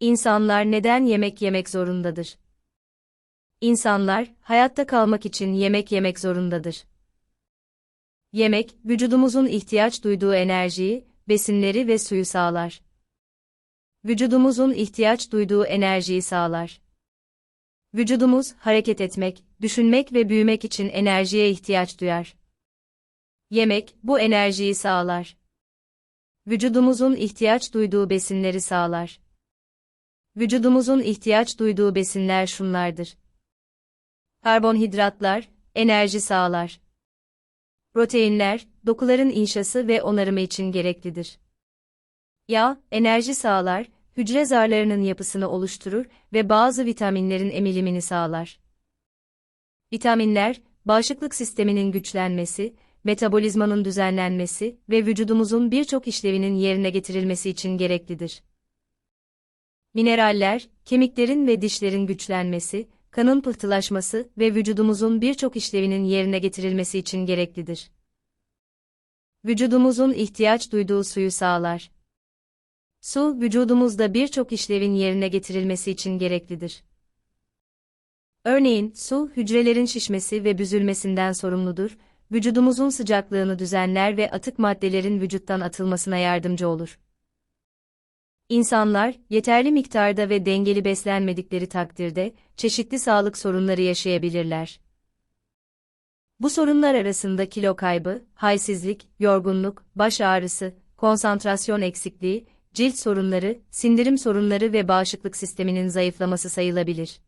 İnsanlar neden yemek yemek zorundadır? İnsanlar, hayatta kalmak için yemek yemek zorundadır. Yemek, vücudumuzun ihtiyaç duyduğu enerjiyi, besinleri ve suyu sağlar. Vücudumuzun ihtiyaç duyduğu enerjiyi sağlar. Vücudumuz, hareket etmek, düşünmek ve büyümek için enerjiye ihtiyaç duyar. Yemek, bu enerjiyi sağlar. Vücudumuzun ihtiyaç duyduğu besinleri sağlar. Vücudumuzun ihtiyaç duyduğu besinler şunlardır. Karbonhidratlar, enerji sağlar. Proteinler, dokuların inşası ve onarımı için gereklidir. Yağ, enerji sağlar, hücre zarlarının yapısını oluşturur ve bazı vitaminlerin emilimini sağlar. Vitaminler, bağışıklık sisteminin güçlenmesi, metabolizmanın düzenlenmesi ve vücudumuzun birçok işlevinin yerine getirilmesi için gereklidir. Mineraller, kemiklerin ve dişlerin güçlenmesi, kanın pıhtılaşması ve vücudumuzun birçok işlevinin yerine getirilmesi için gereklidir. Vücudumuzun ihtiyaç duyduğu suyu sağlar. Su, vücudumuzda birçok işlevin yerine getirilmesi için gereklidir. Örneğin, su, hücrelerin şişmesi ve büzülmesinden sorumludur, vücudumuzun sıcaklığını düzenler ve atık maddelerin vücuttan atılmasına yardımcı olur. İnsanlar, yeterli miktarda ve dengeli beslenmedikleri takdirde, çeşitli sağlık sorunları yaşayabilirler. Bu sorunlar arasında kilo kaybı, halsizlik, yorgunluk, baş ağrısı, konsantrasyon eksikliği, cilt sorunları, sindirim sorunları ve bağışıklık sisteminin zayıflaması sayılabilir.